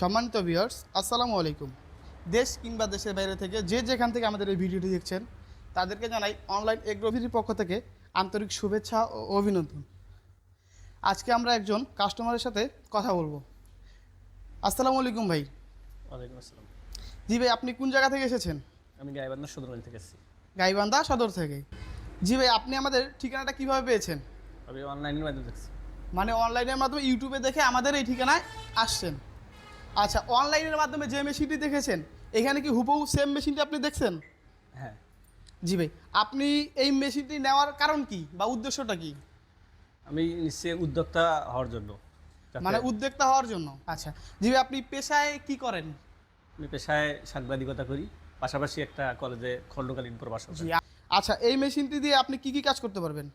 সম্মানিত ভিউয়ার্স আসসালামু আলাইকুম। দেশ কিংবা দেশের বাইরে থেকে যে যেখান থেকে আমাদের এই ভিডিওটি দেখছেন তাদেরকে জানাই অনলাইন এগ্রোভিটির পক্ষ থেকে আন্তরিক শুভেচ্ছা ও অভিনন্দন। আজকে আমরা একজন কাস্টমারের সাথে কথা বলব। আসসালামু আলাইকুম ভাই। ওয়ালাইকুম আসসালাম। জি ভাই আপনি কোন জায়গা থেকে এসেছেন? আমি গাইবান্ধা সদরগঞ্জ থেকে এসেছি। গাইবান্ধা সদর থেকে। জি ভাই আপনি আমাদের ঠিকানাটা কীভাবে পেয়েছেন? আমি অনলাইনের মাধ্যমে দেখছি। মানে অনলাইনের মাধ্যমে ইউটিউবে দেখে আমাদের এই ঠিকানায় আসছেন। আচ্ছা অনলাইনের মাধ্যমে যে মেশিনটি দেখেছেন এখানে কি হুবহু সেম মেশিনটি আপনি দেখছেন? হ্যাঁ। জি ভাই আপনি এই মেশিনটি নেওয়ার কারণ কি বা উদ্দেশ্যটা কি? আমি নিশ্চয়ই উদ্যোক্তা হওয়ার জন্য। মানে উদ্যোক্তা হওয়ার জন্য। আচ্ছা জি ভাই আপনি পেশায় কি করেন? আমি পেশায় সাংবাদিকতা করি পাশাপাশি একটা কলেজে খণ্ডকালীন আ- আচ্ছা এই মেশিনটি দিয়ে আপনি কি কি কাজ করতে পারবেন?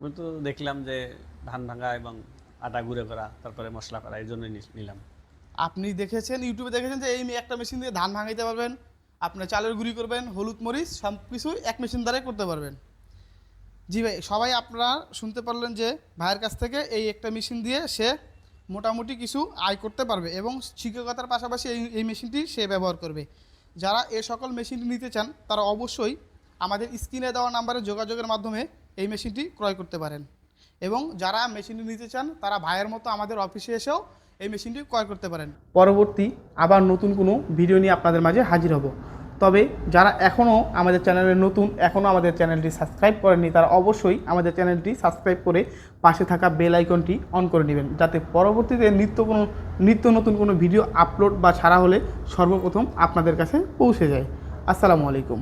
আমি তো দেখলাম যে ধান ভাঙা এবং আটা গুঁড়ো করা তারপরে মশলা করা এই জন্যই নিলাম। আপনি দেখেছেন ইউটিউবে দেখেছেন যে এই একটা মেশিন দিয়ে ধান ভাঙাইতে পারবেন, আপনার চালের গুঁড়ি করবেন, হলুদ মরিচ সব কিছু এক মেশিন দ্বারাই করতে পারবেন। জি ভাই, সবাই আপনারা শুনতে পারলেন যে ভাইয়ের কাছ থেকে এই একটা মেশিন দিয়ে সে মোটামুটি কিছু আয় করতে পারবে এবং শিক্ষকতার পাশাপাশি এই এই মেশিনটি সে ব্যবহার করবে। যারা এ সকল মেশিনটি নিতে চান, তারা অবশ্যই আমাদের স্ক্রিনে দেওয়া নাম্বারে যোগাযোগের মাধ্যমে এই মেশিনটি ক্রয় করতে পারেন। এবং যারা মেশিনটি নিতে চান, তারা ভাইয়ের মতো আমাদের অফিসে এসেও এই মেশিনটি ক্রয় করতে পারেন। পরবর্তী আবার নতুন কোনো ভিডিও নিয়ে আপনাদের মাঝে হাজির হব। তবে যারা এখনও আমাদের চ্যানেলে নতুন এখনও আমাদের চ্যানেলটি সাবস্ক্রাইব করেননি, তারা অবশ্যই আমাদের চ্যানেলটি সাবস্ক্রাইব করে পাশে থাকা বেল আইকনটি অন করে নেবেন, যাতে পরবর্তীতে নিত্য কোনো, নিত্য নতুন কোনো ভিডিও আপলোড বা ছাড়া হলে সর্বপ্রথম আপনাদের কাছে পৌঁছে যায়। আসসালামু আলাইকুম।